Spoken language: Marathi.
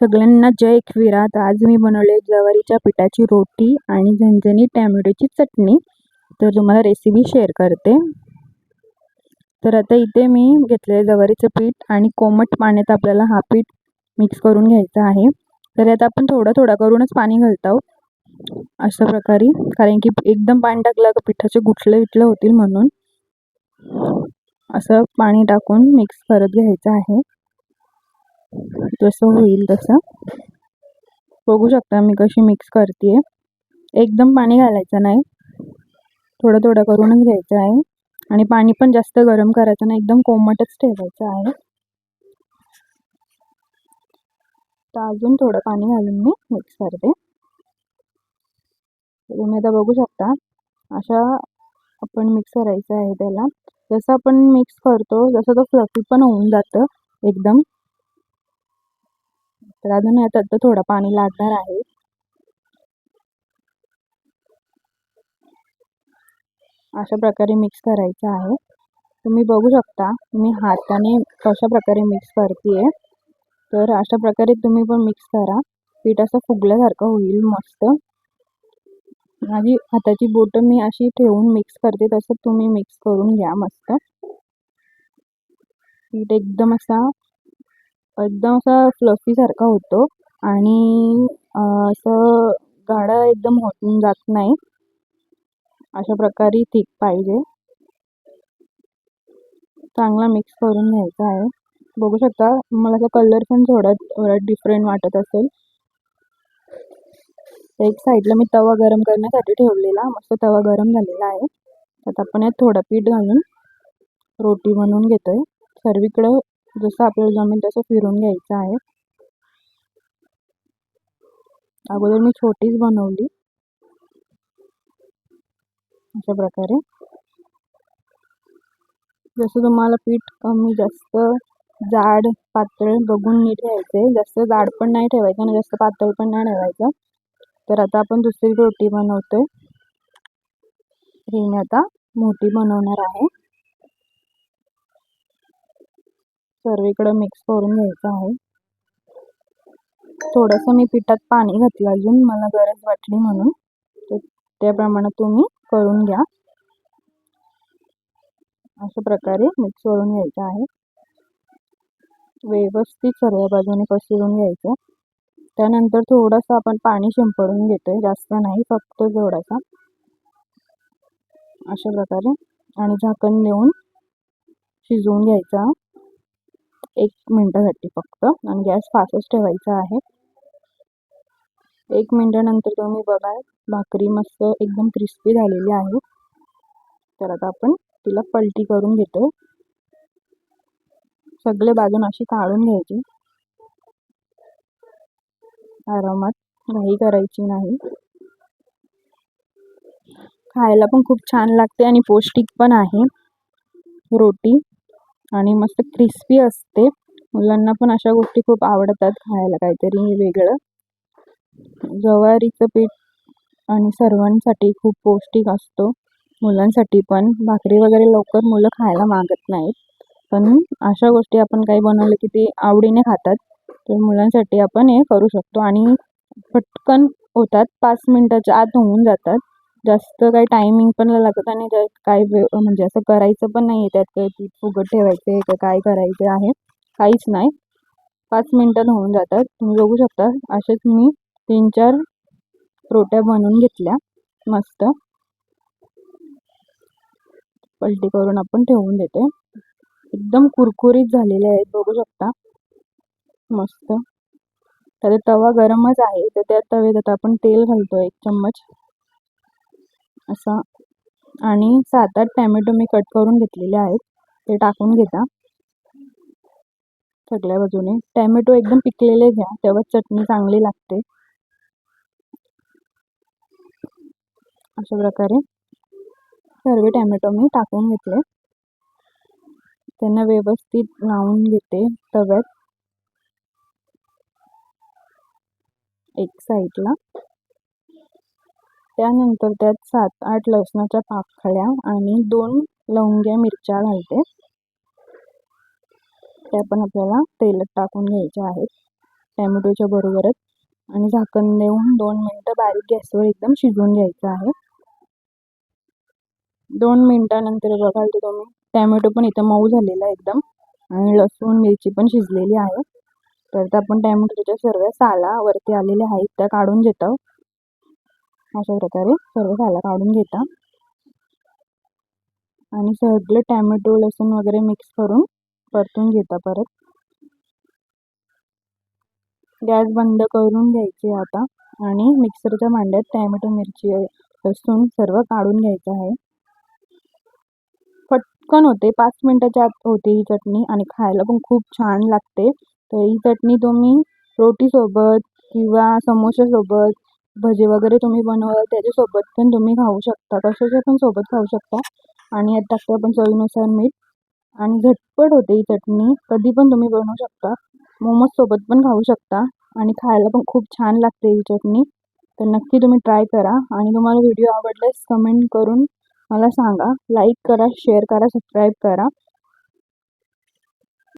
सगळ्यांना जय एकविरा आज मी बनवले ज्वारीच्या पिठाची रोटी आणि झणझणी टॅमॅटोची चटणी. तर तुम्हाला रेसिपी शेअर करते. तर आता इथे मी घेतले ज्वारीचं पीठ आणि कोमट पाण्यात आपल्याला हा पीठ मिक्स करून घ्यायचा आहे. तर आता आपण थोडा थोडा करूनच पाणी घालत आहोत. अशा प्रकारे. कारण की एकदम पाणी टाकलं तर पिठाचे गुठले विठलं होतील म्हणून. असं पाणी टाकून मिक्स करत घ्यायचं आहे. जसं होईल तसं. बघू शकता मी कशी मिक्स करते एकदम पाणी घालायचं नाही. थोडं थोडं करूनच घ्यायचं आहे. आणि पाणी पण जास्त गरम करायचं नाही. एकदम कोमटच ठेवायचं आहे. तर अजून थोडं पाणी घालून मी मिक्स करते. तुम्ही आता बघू शकता. अशा आपण मिक्स करायचं आहे त्याला. जसं आपण मिक्स करतो जसं तो फ्लफी पण होऊन जातं. एकदम. तर अजून आता तर थोडं पाणी लागणार आहे. अशा प्रकारे मिक्स करायचं आहे. तुम्ही बघू शकता मी हाताने कशा प्रकारे मिक्स करते तर अशा प्रकारे तुम्ही पण मिक्स करा. पीठ असं फुगल्यासारखं होईल मस्त. माझी हाताची बोटं मी अशी ठेवून मिक्स करते तसं तुम्ही मिक्स करून घ्या मस्त. पीठ एकदम असा एकदम असा फ्लफी सारखा होतो आणि असं गाढा एकदम होऊन जात नाही. अशा प्रकारे ठीक पाहिजे. चांगला मिक्स करून घ्यायचा आहे. बघू शकता मला असा कलर पण थोडा डिफरंट वाटत असेल. एक साईडला मी तवा गरम करण्यासाठी ठेवलेला. मस्त तवा गरम झालेला आहे. त्यात आपण यात थोडं पीठ घालून रोटी बनवून घेतोय. सर्वीकडं जसं आपल्याला जमेल तसं फिरून घ्यायचं आहे. अगोदर मी छोटीच बनवली. अशा प्रकारे. जसं तुम्हाला पीठ कमी जास्त जाड पातळ बघून नीट ठेवायचे जास्त जाड पण नाही ठेवायचं आणि जास्त पातळ पण नाही ठेवायचं. तर आता आपण दुसरी रोटी बनवतोय. ही मी आता मोठी बनवणार आहे. सर्वीकडं मिक्स करून घ्यायचं आहे. थोडंसं मी पिठात पाणी घातलं अजून मला गरज वाटली म्हणून. तर त्याप्रमाणे तुम्ही करून घ्या. अशा प्रकारे मिक्स करून घ्यायचं आहे. व्यवस्थित सर्व बाजूने पसरून घ्यायचं. त्यानंतर थोडंसं आपण पाणी शिंपडून घेतोय जास्त नाही फक्त थोडासा. अशा प्रकारे. आणि झाकण देऊन शिजवून घ्यायचा. एक मिनटासाठी फक्त. आणि गॅस फास्टच ठेवायचा आहे. एक मिनटानंतर तुम्ही बघा भाकरी मस्त एकदम क्रिस्पी झालेली आहे. तर आता आपण तिला पलटी करून घेतो. सगळे बाजून अशी काढून घ्यायची. आरामात घाई करायची नाही. खायला पण खूप छान लागते आणि पौष्टिक पण आहे रोटी. आणि मस्त क्रिस्पी असते. मुलांना पण अशा गोष्टी खूप आवडतात खायला काहीतरी वेगळं. ज्वारीचं पीठ आणि सर्वांसाठी खूप पौष्टिक असतो. मुलांसाठी पण. भाकरी वगैरे लवकर मुलं खायला मागत नाहीत. पण अशा गोष्टी आपण काही बनवले की ते आवडीने खातात. तर मुलांसाठी आपण हे करू शकतो. आणि पटकन होतात. पाच मिनटाच्या आत होऊन जातात. जास्त काही टायमिंग पण लागत आणि काय म्हणजे असं करायचं पण नाही त्यात काही पीठ फुगत ठेवायचे का काय करायचे आहे काहीच नाही. पाच मिनटात होऊन जातात. तुम्ही बघू शकता असेच मी तीन चार रोट्या बनवून घेतल्या. मस्त. पलटी करून आपण ठेवून देते एकदम कुरकुरीत झालेले आहेत बघू शकता. मस्त. तर तवा गरमच आहे. तर त्या तव्यात आता आपण तेल घालतो एक चम्मच. असा. आणि सात आठ टॅमॅटो मी कट करून घेतलेले आहेत. ते टाकून घेता. सगळ्या बाजूने. टॅमॅटो एकदम पिकलेले घ्या. तेव्हा चटणी चांगली लागते. अशा प्रकारे सर्व टॅमॅटो मी टाकून घेतले. त्यांना व्यवस्थित लावून घेते तव्यात. एक साईडला त्यानंतर त्यात सात आठ लसणाच्या पाकळ्या आणि दोन लवंग्या मिरच्या घालते. त्या पण आपल्याला तेलात टाकून घ्यायच्या आहेत. टॅमॅटोच्या बरोबरच. आणि झाकण देऊन दोन मिनटं बारीक गॅसवर एकदम शिजवून घ्यायचं आहे. दोन मिनटानंतर बघाल तर तुम्ही टॅमॅटो पण इथं मऊ झालेला आहे एकदम. आणि लसूण मिरची पण शिजलेली आहे. तर आपण टॅमॅटोच्या सर्व साला वरती आलेल्या आहेत त्या काढून घेतो. अशा प्रकारे सर्व साला काढून घेता. आणि सगळं टॅमॅटो लसूण वगैरे मिक्स करून परतून घेता परत. गॅस बंद करून घ्यायची आता. आणि मिक्सरच्या भांड्यात टॅमॅटो मिरची लसूण सर्व काढून घ्यायचं आहे. पटकन होते पाच मिनटाच्या आत होते ही चटणी आणि खायला पण खूप छान लागते. तर ही चटणी तुम्ही रोटीसोबत किंवा समोसासोबत भजे वगैरे तुम्ही बनवाल त्याच्यासोबत पण तुम्ही खाऊ शकता. कशाच्या पण सोबत खाऊ शकता. आणि यात टाकतो आपण चवीनुसार मीठ आणि झटपट होते ही चटणी. कधी पण तुम्ही बनवू शकता. मोमोजसोबत पण खाऊ शकता. आणि खायला पण खूप छान लागते ही चटणी. तर नक्की तुम्ही ट्राय करा. आणि तुम्हाला व्हिडिओ आवडल्यास कमेंट करून मला सांगा. लाईक करा शेअर करा सबस्क्राईब करा.